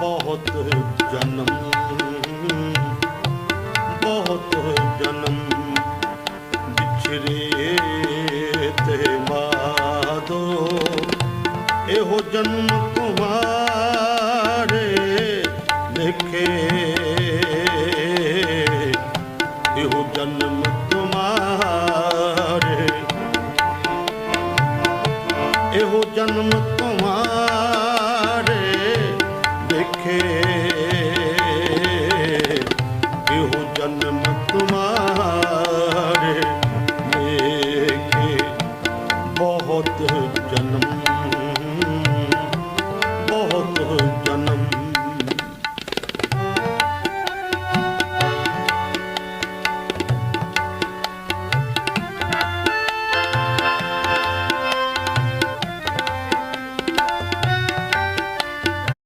ਬਹੁਤ ਜਨਮ ਬਹੁਤ ਜਨਮ ਵਿਛਰੇ ਤੇ ਮਾਦੋ। ਇਹੋ ਜਨਮ ਕੁਮਾਰੇ ਦੇਖੇ ਇਹੋ ਜਨਮ ਕੁਮਾਰੇ ਇਹੋ ਜਨਮ ਤੁਮਾਰ ਸੁਖੇ ਇਹੋ ਜਨਮ ਤੁਮਾਰੇ ਲੇਖੇ ਬਹੁਤ ਜਨਮ